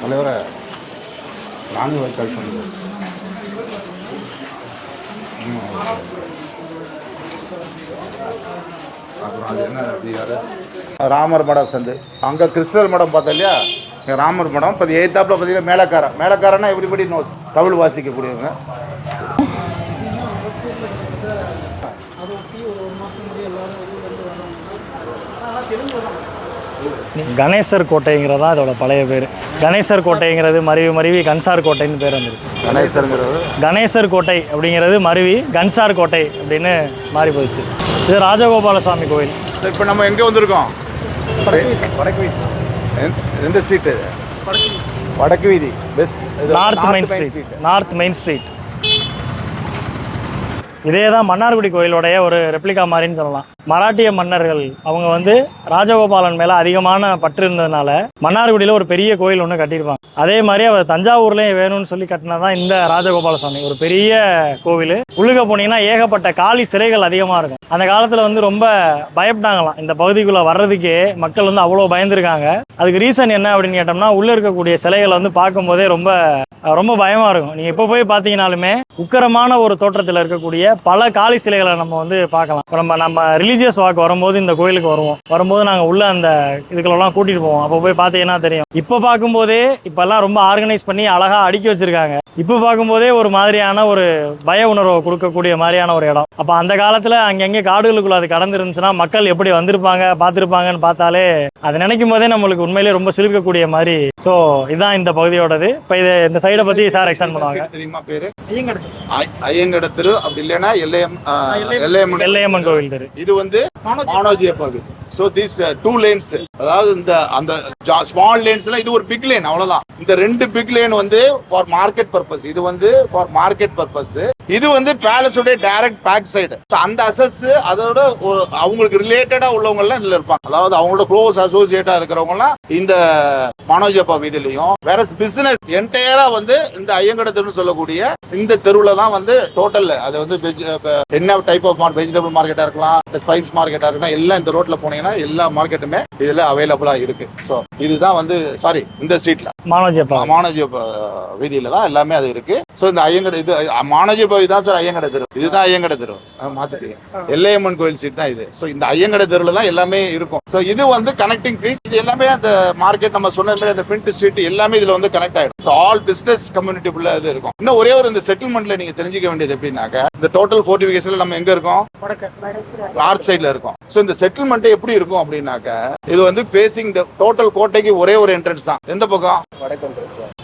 தலைவரை நான்கு வாய்க்கால் சொன்னது என்ன ராமர் மடம் சந்து. அங்கே கிறிஸ்டல் மடம் பார்த்தோம் இல்லையா? இங்கே ராமர் மடம். இப்போ எய்த்தாப்பில் பார்த்தீங்கன்னா மேலக்காரன் மேலக்காரன்னா எப்படிப்படி நோஸ் தமிழ் வாசிக்கக்கூடியவங்க. கணேசர் கோட்டைங்கிறது தான் இதோட பழைய பேர். கணேசர் கோட்டைங்கிறது மருவி மருவி கன்சார் கோட்டைன்னு பேர் வந்துருச்சு. கணேசருங்கிறது? கணேசர் கோட்டை அப்படிங்கிறது மருவி கன்சார் கோட்டை அப்படின்னு மாறி போயிடுச்சு இது ராஜகோபால சுவாமி கோயில் இப்போ நம்ம எங்கே வந்திருக்கோம்? எந்த- எந்த ஸ்ட்ரீட்டு வடக்கு வீதி best north main street north main street இதே தான் மன்னார்குடி கோயிலோடைய ஒரு ரெப்ளிகா மாதிரின்னு சொல்லலாம். மராட்டிய மன்னர்கள் அவங்க வந்து ராஜகோபாலன் மேலே அதிகமான பற்று இருந்ததுனால மன்னார்குடியில் ஒரு பெரிய கோயில் ஒன்று கட்டியிருப்பாங்க. அதே மாதிரி அவர் தஞ்சாவூர்லேயும் வேணும்னு சொல்லி கட்டினதான் இந்த ராஜகோபால சுவாமி ஒரு பெரிய கோவில். உள்ளுக போனீங்கன்னா ஏகப்பட்ட காலி சிறைகள் அதிகமாக இருக்கும். அந்த காலத்தில் வந்து ரொம்ப பயப்பட்டாங்களாம். இந்த பகுதிக்குள்ளே வர்றதுக்கே மக்கள் வந்து அவ்வளோ பயந்துருக்காங்க. அதுக்கு ரீசன் என்ன அப்படின்னு கேட்டோம்னா உள்ளே இருக்கக்கூடிய சிலைகளை வந்து பார்க்கும்போதே ரொம்ப ரொம்ப பயமாக இருக்கும். நீங்கள் இப்போ போய் பார்த்தீங்கனாலுமே உக்கரமான ஒரு தோற்றத்தில் இருக்கக்கூடிய பல காளி சிலைகளை நம்ம வந்து பார்க்கலாம். இப்ப நம்ம நம்ம ரிலீஜியஸ் வாக் வரும்போது இந்த கோயிலுக்கு வருவோம். வரும்போது நாங்கள் உள்ள அந்த இதுகளெல்லாம் கூட்டிகிட்டு போவோம். அப்போ போய் பார்த்தீங்கன்னா தெரியும்? இப்போ பார்க்கும்போதே இப்போல்லாம் ரொம்ப ஆர்கனைஸ் பண்ணி அழகாக அடுக்கி வச்சிருக்காங்க. இப்போ பார்க்கும்போதே ஒரு மாதிரியான ஒரு பய உணர்வை கொடுக்கக்கூடிய மாதிரியான ஒரு இடம். அப்போ அந்த காலத்தில் அங்கங்கே காடுகளுக்குள்ள அது கடந்து இருந்துச்சுன்னா மக்கள் எப்படி வந்திருப்பாங்க பார்த்துருப்பாங்கன்னு பார்த்தாலே அது நினைக்கும் போதே நம்மளுக்கு உண்மையிலேயே ரொம்ப சிலிர்க்கக்கூடிய மாதிரி. ஸோ இதுதான் இந்த பகுதியோடது. இப்போ இது இந்த சைடை பற்றி சார் எக்ஸ்டன் பண்ணுவாங்க. தெரியுமா பேரு? ஐ- எல்லையம் எல்லையம்மன் எல்லையம்மன் கோவில் தெரு. இது வந்து மானோஜி அப்பாவி ஸோ திஸ் டூ லேன்ஸ் அதாவது இந்த அந்த ஸ்மால் லேன்ஸ்ல இது ஒரு பிக் லேன் அவ்வளவுதான். இந்த ரெண்டு பிக் லேன் வந்து ஃபார் மார்க்கெட் பர்பஸ் இது வந்து ஃபார் மார்க்கெட் பர்பஸ் இது வந்து பேலஸோட டைரக்ட் பேக் சைடு அந்த அசஸ் அதோட அவங்களுக்கு ரிலேட்டடா உள்ளவங்க எல்லாம் இதுல இருப்பாங்க. அதாவது அவங்களோட க்ளோஸ் அசோசியேட்டா இருக்கிறவங்க எல்லாம் இந்த மானோஜப்பா வீதிலையும் வேற பிசினஸ் என்டையரா வந்து இந்த ஐயங்கடத்துன்னு சொல்லக்கூடிய இந்த தெருவுல தான் வந்து டோட்டல் அது வந்து என்ன டைப் ஆஃப் வெஜிடபிள் மார்க்கெட்டா இருக்கலாம் ஸ்பைஸ் மார்க்கெட்டா இருக்கலாம் எல்லாம் இந்த ரோட்ல போனீங்கன்னா எல்லா மார்க்கெட்டுமே இதுல அவைலபிளா இருக்கு. ஸோ இதுதான் வந்து சாரி இந்த ஸ்ட்ரீட்ல மானோஜி அப்பா மானஜி வீதியில தான் எல்லாமே அது இருக்கு. ஸோ இந்த ஐயங்கடை இது மானஜி தான் சார் ஐயங்கடை தெரு. இதுதான் ஐயங்கடை தெரு. மாத்திட்டீங்க எல்லையம்மன் கோயில் ஸ்ட்ரீட் தான் இது. ஸோ இந்த ஐயங்கடை தெருவில் தான் எல்லாமே இருக்கும். ஸோ இது வந்து கனெக்டிங் பீஸ் இது எல்லாமே அந்த மார்க்கெட் நம்ம சொன்ன மாதிரி அந்த பிரிண்ட் ஸ்ட்ரீட் எல்லாமே இதில் வந்து கனெக்ட் ஆகிடும் ஸோ ஆல் பிஸ்னஸ் கம்யூனிட்டிக்குள்ள இது இருக்கும். இன்னும் ஒரே ஒரு இந்த செட்டில்மெண்ட்ல நீங்க தெரிஞ்சுக்க வேண்டியது எப்படின்னாக்க இந்த டோட்டல் ஃபோர்டிஃபிகேஷன்ல நம்ம எங்க இருக்கோம்? நார்த் சைடில் இருக்கும். ஸோ இந்த செட்டில்மெண்ட் எப்படி இருக்கும் அப்படின்னாக்க இது வந்து ஃபேசிங் த டோட்டல் கோட்டைக்கு ஒரே ஒரு என்ட்ரன்ஸ் தான். எந்த பக்கம்?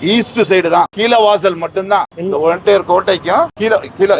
ஈஸ்ட் சைடு தான். கீழ வாசல் மட்டும்தான். இந்த ஒன்டையர் கோட்டைக்கும் கீழ கீழ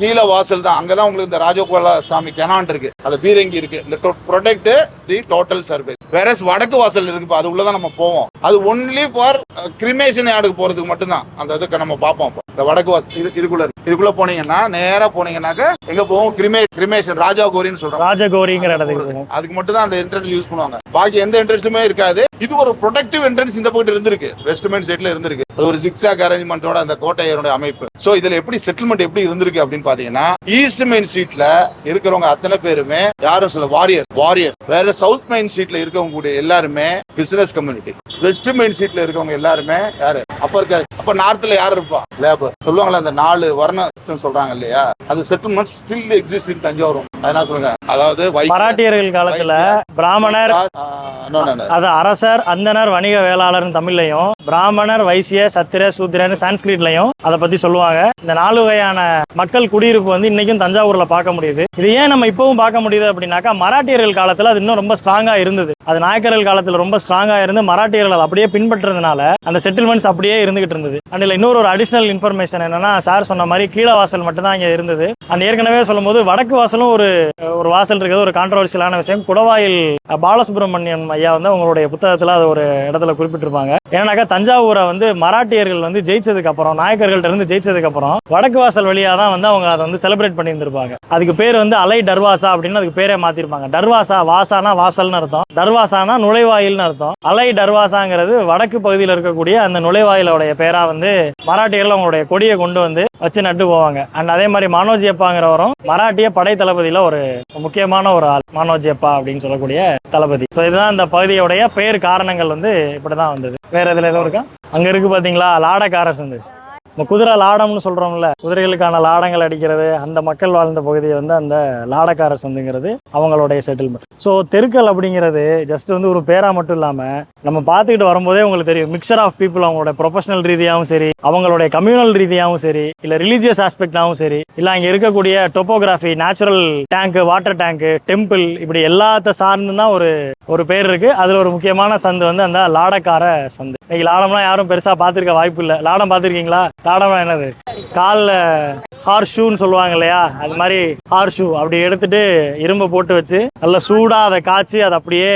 கீழ வாசல் தான். அங்கதான் உங்களுக்கு இந்த ராஜகோபால சாமி கெனான் இருக்கு. அது பீரங்கி இருக்கு. இந்த ப்ரொடெக்ட் தி டோட்டல் சர்வீஸ் வேற வடக்கு வாசல் இருக்கு இப்ப அது உள்ளதான் நம்ம போவோம். அது ஒன்லி ஃபார் கிரிமேஷன் யார்டுக்கு போறதுக்கு மட்டும்தான். அந்த இதுக்கு நம்ம பார்ப்போம். இந்த வடக்கு வாசல் இது இதுக்குள்ள இதுக்குள்ள போனீங்கன்னா நேரா போனீங்கன்னாக்க எங்க போவோம்? கிரிமே கிரிமேஷன் ராஜா கோரின்னு சொல்றோம். ராஜகோரிங்கிற இடத்துக்கு போகும் அதுக்கு மட்டும் தான் அந்த என்ட்ரன்ஸ் யூஸ் பண்ணுவாங்க. பாக்கி எந்த என்ட்ரன்ஸுமே இருக்காது. இது ஒரு ப்ரொடெக்டிவ் என்ட்ரன்ஸ் இந்த பக்கம் இருந்திருக்கு. வெஸ்ட் மெயின் சைட்ல இருந்திருக்கு. அது ஒரு சிக்ஸாக் அரேஞ்ச்மெண்டோட அந்த கோட்டையருடைய அமைப்பு. சோ இதுல எப்படி செட்டில்மெண்ட் எப்படி இருந்திருக்கு அப்படின்னு பாத்தீங்கன்னா ஈஸ்ட் மெயின் ஸ்ட்ரீட்ல இருக்கிறவங்க அத்தனை பேருமே யாரும் சொல்ல வாரியர் வாரியர் வேற சவுத் மெயின் ஸ்ட்ரீட்ல இருக்கவங்க கூட எல்லாருமே பிசினஸ் கம்யூனிட்டி வெஸ்ட் மெயின் ஸ்ட்ரீட்ல இருக்கவங்க எல்லாருமே யாரு? அப்ப இருக்க அப்ப நார்த்ல யாரு இருப்பா? லேபர் சொல்லுவாங்களே அந்த நாலு வர்ண சிஸ்டம் சொல்றாங்க இல்லையா? அது settlement still exist in Thanjavur அதனால சொல்லுங்க. அதாவது மராட்டியர்கள் காலத்துல பிராமணர் அரசர் அந்தனர் வணிக வேளாளர்னு தமிழ்லையும் பிராமணர் வைசிய சத்திர சூத்திரன்னு சான்ஸ்கிரிட்லையும் அதை பத்தி சொல்லுவாங்க. இந்த நாலு வகையான மக்கள் குடியிருப்பு வந்து இன்னைக்கும் தஞ்சாவூர்ல பார்க்க முடியுது. இது ஏன் நம்ம இப்பவும் பார்க்க முடியுது அப்படின்னாக்கா மராட்டியர்கள் காலத்துல அது இன்னும் ரொம்ப ஸ்ட்ராங்கா இருந்தது. அது நாயக்கர்கள் காலத்துல ரொம்ப ஸ்ட்ராங்கா இருந்து மராட்டியர்கள் அதை அப்படியே பின்பற்றதுனால அந்த செட்டில்மெண்ட்ஸ் அப்படியே இருந்துகிட்டு இருந்தது. அண்ட் இதுல இன்னொரு ஒரு அடிஷனல் இன்ஃபர்மேஷன் என்னன்னா சார் சொன்ன மாதிரி கீழ வாசல் மட்டும்தான் இங்கே இங்க இருந்தது. அண்ட் ஏற்கனவே சொல்லும்போது வடக்கு வாசலும் ஒரு ஒரு வாசல் இருக்கிறது ஒரு கான்ட்ரவர்சியலான விஷயம். குடவாயில் பாலசுப்ரமணியம் ஐயா வந்து அவங்களுடைய புத்தகத்துல அது ஒரு இடத்துல குறிப்பிட்டிருப்பாங்க. ஏன்னாக்கா தஞ்சாவூரை வந்து மராட்டியர்கள் வந்து ஜெயிச்சதுக்கு அப்புறம் நாயக்கர்கள்ட்ட இருந்து ஜெயிச்சதுக்கு அப்புறம் வடக்கு வாசல் வழியா தான் வந்து அவங்க அதை வந்து செலிப்ரேட் பண்ணியிருந்திருப்பாங்க. அதுக்கு பேர் வந்து அலை டர்வாசா அப்படின்னு அதுக்கு பேரே மாத்திருப்பாங்க. டர்வாசா வாசானா வாசல்னு அர்த்தம். டர்வாசானா நுழைவாயில்னு அர்த்தம். அலை டர்வாசாங்கிறது வடக்கு பகுதியில் இருக்கக்கூடிய அந்த நுழைவாயிலோடைய பேரா வந்து மராட்டியர்கள் அவங்களுடைய கொடியை கொண்டு வந்து வச்சு நட்டு போவாங்க. அண்ட் அதே மாதிரி மானோஜி அப்பாங்கிறவரும் மராட்டிய படை தளபதியில ஒரு முக்கியமான ஒரு ஆள் மானோஜி அப்பா அப்படின்னு சொல்லக்கூடிய தளபதி. ஸோ இதுதான் இந்த பகுதியோடைய பெயர் காரணங்கள் வந்து இப்படிதான் வந்தது. வேற எதுல எதுவும் இருக்கா? அங்க இருக்கு பாத்தீங்களா? லாடக்கார சந்து இந்த குதிரை லாடம்னு சொல்கிறோம்ல குதிரைகளுக்கான லாடங்கள் அடிக்கிறது அந்த மக்கள் வாழ்ந்த பகுதியை வந்து அந்த லாடக்கார சந்துங்கிறது அவங்களுடைய செட்டில்மெண்ட் ஸோ தெருக்கள் அப்படிங்கிறது ஜஸ்ட் வந்து ஒரு பேரா மட்டும் இல்லாமல் நம்ம பார்த்துக்கிட்டு வரும்போதே உங்களுக்கு தெரியும். மிக்சர் ஆஃப் பீப்புள் அவங்களோட ப்ரொஃபஷனல் ரீதியாகவும் சரி அவங்களுடைய கம்யூனல் ரீதியாகவும் சரி இல்லை ரிலீஜியஸ் ஆஸ்பெக்டாகவும் சரி இல்லை அங்கே இருக்கக்கூடிய topography natural tank water tank temple இப்படி எல்லாத்த சார்ந்து தான் ஒரு ஒரு பேர் இருக்குது அதில் ஒரு முக்கியமான சந்து வந்து அந்த லாடக்கார சந்து. இன்னைக்கு லாடம்லாம் யாரும் பெருசாக பார்த்துருக்க வாய்ப்பு இல்லை. லாடம் பார்த்துருக்கீங்களா? லாடம்னா என்னது? காலில் ஹார் ஷூன்னு சொல்லுவாங்க இல்லையா? அது மாதிரி ஹார் ஷூ அப்படி எடுத்துட்டு இரும்பை போட்டு வச்சு நல்லா சூடாக அதை காய்ச்சி அதை அப்படியே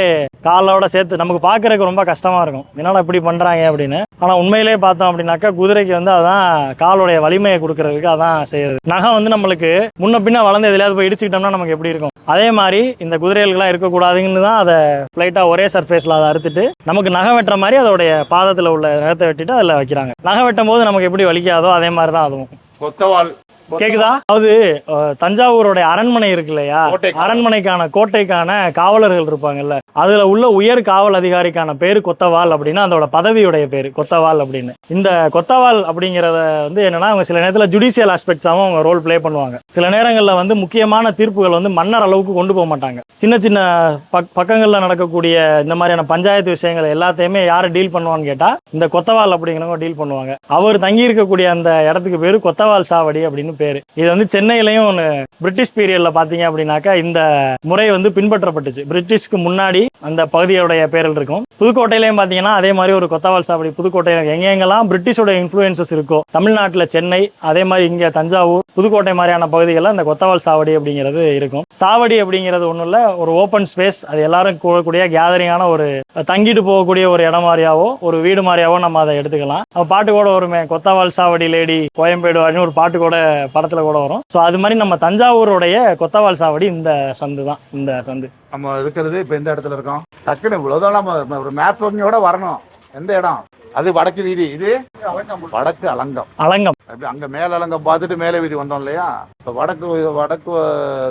காலோட சேர்த்து நமக்கு பார்க்கறதுக்கு ரொம்ப கஷ்டமாக இருக்கும். என்னடா இப்படி பண்ணுறாங்க அப்படின்னு. ஆனால் உண்மையிலேயே பார்த்தோம் அப்படின்னாக்கா குதிரைக்கு வந்து அதான் காலோடைய வலிமையை கொடுக்கறதுக்கு அதான் செய்யறது. நகம் வந்து நம்மளுக்கு முன்ன பின்ன வளர்ந்து எதுலையாவது போய் இடிச்சுக்கிட்டோம்னா நமக்கு எப்படி இருக்கும்? அதே மாதிரி இந்த குதிரைகளுக்கெல்லாம் இருக்கக்கூடாதுன்னு தான் அதை ஃப்ளைட்டாக ஒரே சர்ஃபேஸில் அதை அறுத்துட்டு நமக்கு நகை வெட்டுற மாதிரி அதோடைய பாதத்தில் உள்ள நகத்தை வெட்டிட்டு அதில் வைக்கிறாங்க. நகை வெட்டும் போது நமக்கு எப்படி வலி பிடிக்காதோ அதே மாதிரி தான் அதுவும். கொத்தவால் கேக்குதா? அதாவது தஞ்சாவூருடைய அரண்மனை இருக்கு இல்லையா. அரண்மனைக்கான கோட்டைக்கான காவலர்கள் இருப்பாங்கல்ல. அதுல உள்ள உயர் காவல் அதிகாரிக்கான பேரு கொத்தவால் அப்படின்னு அதோட பதவியுடைய பேரு கொத்தவால் அப்படின்னு. இந்த கொத்தவால் அப்படிங்கறத வந்து என்னன்னா அவங்க சில நேரத்துல ஜுடிஷியல் ஆஸ்பெக்ட்ஸாவும் அவங்க ரோல் ப்ளே பண்ணுவாங்க. சில நேரங்கள்ல வந்து முக்கியமான தீர்ப்புகள் வந்து மன்னர் அளவுக்கு கொண்டு போக மாட்டாங்க. சின்ன சின்ன பக் பக்கங்கள்ல நடக்கக்கூடிய இந்த மாதிரியான பஞ்சாயத்து விஷயங்கள் எல்லாத்தையுமே யாரு டீல் பண்ணுவான்னு கேட்டா இந்த கொத்தவால் அப்படிங்கிறவங்க டீல் பண்ணுவாங்க. அவர் தங்கி இருக்கக்கூடிய அந்த இடத்துக்கு பேரு கொத்தவால் சாவடி அப்படின்னு பேர். இது வந்து சென்னையிலையும் ஒன்று பிரிட்டிஷ் பீரியடில் பார்த்தீங்க அப்படின்னாக்கா இந்த முறை வந்து பின்பற்றப்பட்டுச்சு. பிரிட்டிஷ்க்கு முன்னாடி அந்த பகுதியோடைய பேரில் இருக்கும். புதுக்கோட்டையிலையும் பார்த்தீங்கன்னா அதே மாதிரி ஒரு கொத்தவால் சாவடி புதுக்கோட்டையில் எங்கெங்கெல்லாம் பிரிட்டிஷோட இன்ஃப்ளூயன்சஸ் இருக்கோ தமிழ்நாட்டில் சென்னை அதே மாதிரி இங்கே தஞ்சாவூர் புதுக்கோட்டை மாதிரியான பகுதிகளில் அந்த கொத்தவால் சாவடி அப்படிங்கிறது இருக்கும். சாவடி அப்படிங்கிறது ஒன்றும் இல்லை ஒரு ஓப்பன் ஸ்பேஸ் அது எல்லாரும் கூடக்கூடிய கேதரிங்கான ஒரு தங்கிட்டு போகக்கூடிய ஒரு இடம் மாதிரியாவோ ஒரு வீடு மாதிரியாவோ நம்ம அதை எடுத்துக்கலாம். பாட்டு கூட வருமே கொத்தவால் சாவடி லேடி கோயம்பேடு அப்படின்னு ஒரு பாட்டு கூட படத்துல கூட வரும். ஸோ அது மாதிரி நம்ம தஞ்சாவூருடைய கொத்தவால் சாவடி இந்த சந்து தான். இந்த சந்து. நம்ம இருக்கிறது இப்போ எந்த இடத்துல இருக்கோம்? டக்குன்னு இவ்வளோதான் நம்ம ஒரு மேப்பிங்கோட வரணும். எந்த இடம்? அது வடக்கு வீதி இது? வடக்கு அலங்கம். அலங்கம். அப்படி அங்க மேல அலங்கம் பார்த்துட்டு மேலே வீதி வந்தோம் இல்லையா? இப்போ வடக்கு வடக்கு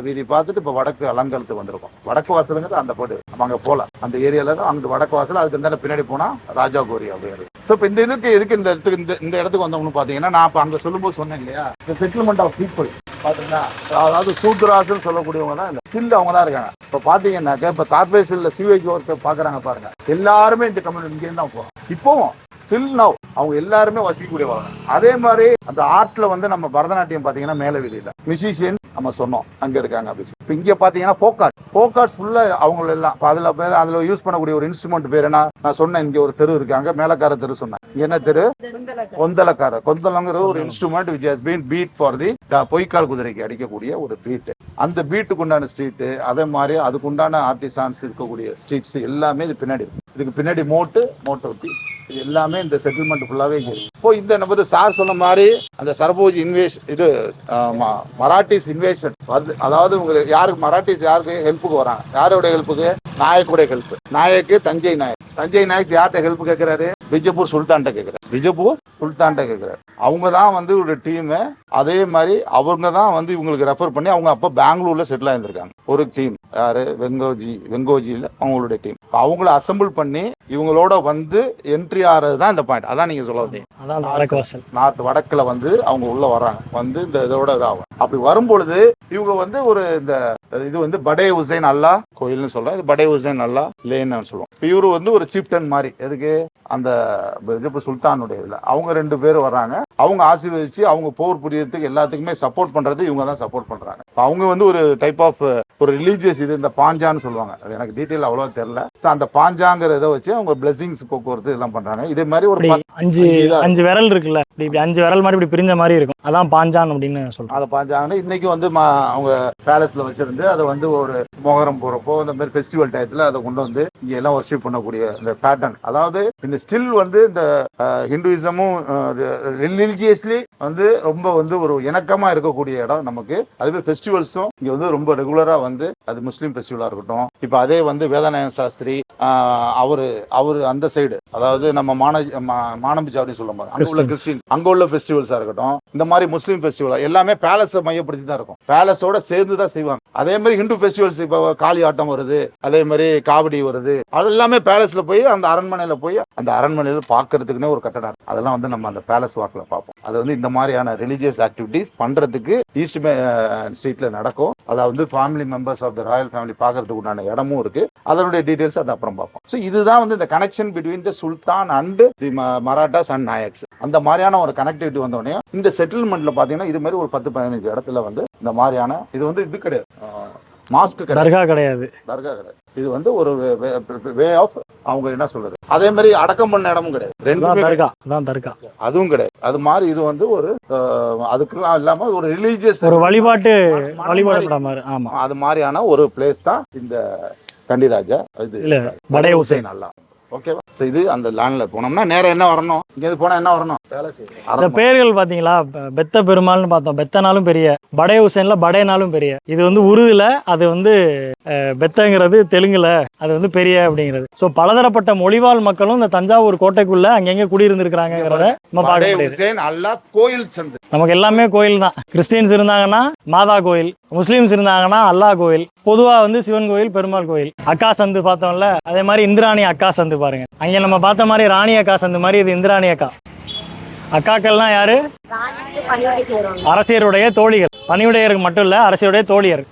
வீதி பார்த்துட்டு இப்போ வடக்கு அலங்கலத்துக்கு வந்திருக்கோம். வடக்கு வாசலுங்கிறது அந்த போட்டு நம்ம அங்க போல. அந்த ஏரியால தான் அங்க வடக்கு வாசல் அதுக்கு இந்த பின்னாடி போனா ராஜா கோரி அப்படிங்கிறது. ஸோ இப்போ இந்த இதுக்கு எதுக்கு இந்த இடத்துக்கு இந்த இந்த இடத்துக்கு வந்தோம்னு பார்த்தீங்கன்னா நான் இப்போ அங்க சொல்லும்போது சொன்னேன் இல்லையா? இந்த செட்டில்மெண்ட் ஆஃப் பீப்புள் பாத்தீங்கன்னா அதாவது சூத்ராஸ்ன்னு சொல்லக்கூடியவங்க தான் இல்லை ஸ்டில் அவங்க தான் இருக்காங்க. இப்போ பார்த்தீங்கன்னாக்க இப்போ கார்பரேஷன்ல சிவேஜ் ஒர்க் பார்க்குறாங்க பாருங்க. எல்லாருமே இந்த கம்யூனிட்டி இங்கேருந்து தான் போகிறோம் இப்போவும் ஸ்டில் நவ் அவங்க எல்லாருமே வசிக்கக்கூடியவங்க. அதே மாதிரி அந்த ஆர்ட்ல வந்து நம்ம பரதநாட்டியம் பார்த்தீங்கன்னா மேல வீதியில். மியூசிஷியன் நம்ம சொன்னோம் அங்க இருக்காங்க அப்படின்னு இப்போ இங்க பார்த்தீங்கன்னா ஃபோக்கார்ட் ஃபோக்கார்ட்ஸ் ஃபுல்லா அவங்க எல்லாம் அதில் பேர் அதில் யூஸ் பண்ணக்கூடிய ஒரு இன்ஸ்ட்ருமெண்ட் பேர் என்ன? நான் சொன்னேன் இங்க ஒரு தெரு இருக்காங்க மேலக்கார தெரு சொன்னேன். என்ன தெரு? கொந்தலக்கார கொந்தலங்கிற ஒரு instrument which has been beat for the பொய்க்கால் குதிரைக்கு அடிக்கக்கூடிய ஒரு பீட் அந்த பீட்டுக்கு உண்டான ஸ்ட்ரீட்டு அதே மாதிரி அதுக்கு உண்டான ஆர்டிசான்ஸ் இருக்கக்கூடிய ஸ்ட்ரீட்ஸ் எல்லாமே இது பின்னாடி இதுக்கு பின்னாடி மோட்டு மோட்டை இது எல்லாமே இந்த செட்டில்மெண்ட் ஃபுல்லாவே இங்கே இருக்கு. இப்போ இந்த நம்பர் சார் சொன்ன மாதிரி அந்த சர்போஜ் இன்வேஷ் இது ம- மராட்டிஸ் இன்வேஷன் அதாவது உங்களுக்கு யாருக்கு மராட்டிஸ் யாருக்கு ஹெல்ப்புக்கு வராங்க? யாருடைய ஹெல்ப்புக்கு நாயக்குடைய ஹெல்ப் நாயக்கு தஞ்சை நாயக். தஞ்சை நாயக் யார்கிட்ட ஹெல்ப் கேட்கிறாரு பிஜப்பூர் சுல்தான்கிட்ட கேட்கிறார் பிஜப்பூர் சுல்தான்கிட்ட கேட்கிறார் அவங்க தான் வந்து ஒரு டீம் அதே மாதிரி அவங்க தான் வந்து இவங்களுக்கு ரெஃபர் பண்ணி அவங்க அப்போ பெங்களூர்ல செட்டில் ஆயிருந்திருக்காங்க. ஒரு டீம் யாரு? வெங்கோஜி வெங்கோஜியில் அவங்களுடைய டீம் அவங்கள அசெம்பிள் பண்ணி இவங்களோட வந்து என்ட்ரி ஆறது தான் இந்த பாயிண்ட் அதான் நீங்க சொல்ல வந்தீங்க அதான் நார்த் வடக்குல வந்து அவங்க உள்ள வர்றாங்க. வந்து இந்த இதோட இதாகும். அப்படி வரும்பொழுது இவங்க வந்து ஒரு இந்த இது வந்து படே உசைன் அல்லா கோயில்னு சொல்றோம். இது படே உசைன் அல்லா லேன்னு சொல்லுவோம். இப்ப இவரு வந்து ஒரு சீப்டன் மாதிரி. எதுக்கு? அந்த இது சுல்தானுடைய இதுல. அவங்க ரெண்டு பேர் வர்றாங்க. அவங்க ஆசீர்வதிச்சு அவங்க போர் புரியறதுக்கு எல்லாத்துக்குமே சப்போர்ட் பண்றது இவங்க தான் சப்போர்ட் பண்றாங்க. இப்ப அவங்க வந்து ஒரு டைப் ஆஃப் ஒரு ரிலீஜியஸ் இது இந்த பாஞ்சான்னு சொல்லுவாங்க. அது எனக்கு டீட்டெயில் அவ்வளவா தெரியல. ஸோ அந்த பாஞ்சாங்கிற இதை வச்சு அவங்க பிளெஸிங்ஸ் போக்குவரத்து இதெல்லாம் பண்றாங்க. இதே மாதிரி ஒரு அஞ்சு அஞ்சு விரல் இருக்குல்ல இப்படி இப்படி அஞ்சு விரல் மாதிரி இப்படி பிரிஞ்ச மாதிரி இருக்கும். அதான் பாஞ்சான் அப்படின்னு சொல்றோம். அதை பாஞ்சாங்கன்னா இன்னைக்கு வந்து ம- அவங்க பேலஸ்ல வச்சிருந்து அதை வந்து ஒரு மொகரம் போகிறப்போ இந்த மாதிரி ஃபெஸ்டிவல் டயத்தில் அதை கொண்டு வந்து இங்கே எல்லாம் ஒர்ஷிப் பண்ணக்கூடிய இந்த பேட்டர்ன் அதாவது இந்த ஸ்டில் வந்து இந்த ஹிந்துயிசமும் ரிலீஜியஸ்லி வந்து ரொம்ப வந்து ஒரு இணக்கமாக இருக்கக்கூடிய இடம் நமக்கு. அதுவே ஃபெஸ்டிவல்ஸும் இங்கே வந்து ரொம்ப ரெகுலராக வந்து அது முஸ்லீம் ஃபெஸ்டிவலாக இருக்கட்டும். இப்போ அதே வந்து வேதநாயக சாஸ்திரி அவரு அவரு அந்த சைடு அதாவது நம்ம மான மா- மானம்பிச்சா அப்படின்னு சொல்லும் போது அங்கே உள்ள கிறிஸ்டின் அங்கே உள்ள ஃபெஸ்டிவல்ஸாக இருக்கட்டும் இந்த மாதிரி முஸ்லீம் ஃபெஸ்டிவல் எல்லாமே பேலஸை மையப்படுத்தி தான் இருக்கும். பேலஸோட சேர்ந்து தான் செய்வாங்க. அதே மாதிரி ஹிந்து ஃபெஸ்டிவல்ஸ் இப்போ காளி ஆட்டம் வருது அதே மாதிரி காவடி வருது. அது எல்லாமே போய் அந்த அரண்மனையில் போய் அந்த அரண்மனையில் பார்க்கறதுக்குன்னே ஒரு கட்டடம். அதெல்லாம் வந்து நம்ம அந்த பேலஸ் வாக்கில் பார்ப்போம். அது வந்து இந்த மாதிரியான ரிலீஜியஸ் ஆக்டிவிட்டிஸ் பண்ணுறதுக்கு ஈஸ்ட் ஸ்ட்ரீட்ல நடக்கும். அதாவது வந்து family members of the royal family பார்க்கறதுக்கு உண்டான இடமும் இருக்கு. அதனுடைய டீடைல்ஸ் அது அப்புறம் பார்ப்போம். ஸோ இதுதான் வந்து இந்த connection between the sultan and the Marathas and Nayaks அந்த மாதிரியான ஒரு கனெக்டிவிட்டி வந்தோடனே இந்த செட்டில்மெண்ட்ல பாத்தீங்கன்னா இது மாதிரி ஒரு பத்து பதினஞ்சு இடத்துல வந்து இந்த மாதிரியான இது வந்து இது கிடையாது. மாஸ்க் தர்கா கிடையாது. தர்கா கிடையாது. இது வந்து ஒரு வே ஆஃப் அவங்க என்ன சொல்றது? அதே மாதிரி அடக்கம் பண்ண இடமும் கிடையாது. கிடையாது. தர்கா அதான் தர்கா. அதுவும் கிடையாது. அது மாதிரி இது வந்து ஒரு அதுக்கெல்லாம் இல்லாம ஒரு ரிலீஜியஸ் ஒரு வழிபாட்டு மாதிரி ஆமா. அது மாதிரியான ஒரு பிளேஸ் தான் இந்த கண்டிராஜா இது இல்ல, படை ஹுசைன். நல்லா. ஓகேவா So இது அந்த லேண்ட்ல போனோம்னா நேரம் என்ன வரணும்? இங்க இருந்து போனா என்ன வரணும்? இந்த அரண்மனை. பேர்கள் பாத்தீங்களா? பெ- பெத்த பெருமாள்னு பார்த்தோம். பெத்தனாலும் பெரிய. படை ஹுசேன்ல படையனாலும் பெரிய. இது வந்து உருதுல அது வந்து பெத்தங்கிறது தெலுங்குல அது வந்து பெரிய அப்படிங்கிறது. ஸோ பலதரப்பட்ட மொழிவாழ் மக்களும் இந்த தஞ்சாவூர் கோட்டைக்குள்ள அங்கங்க குடியிருந்திருக்கிறாங்கிறத கோயில் சந்து. நமக்கு எல்லாமே கோயில் தான். கிறிஸ்டியன்ஸ் இருந்தாங்கன்னா மாதா கோயில் முஸ்லீம்ஸ் இருந்தாங்கன்னா அல்லாஹ் கோயில் பொதுவா வந்து சிவன் கோயில் பெருமாள் கோயில். அக்கா சந்து பார்த்தோம்ல அதே மாதிரி இந்திராணி அக்கா சந்து பாருங்க. அங்க நம்ம பார்த்த மாதிரி ராணி அக்கா சந்து மாதிரி இது இந்திராணி அக்கா. அக்காக்கள்லாம் யாரு? அரசியருடைய தோழிகள். பணிவுடையருக்கு மட்டும் இல்ல அரசியருடைய தோழியர்.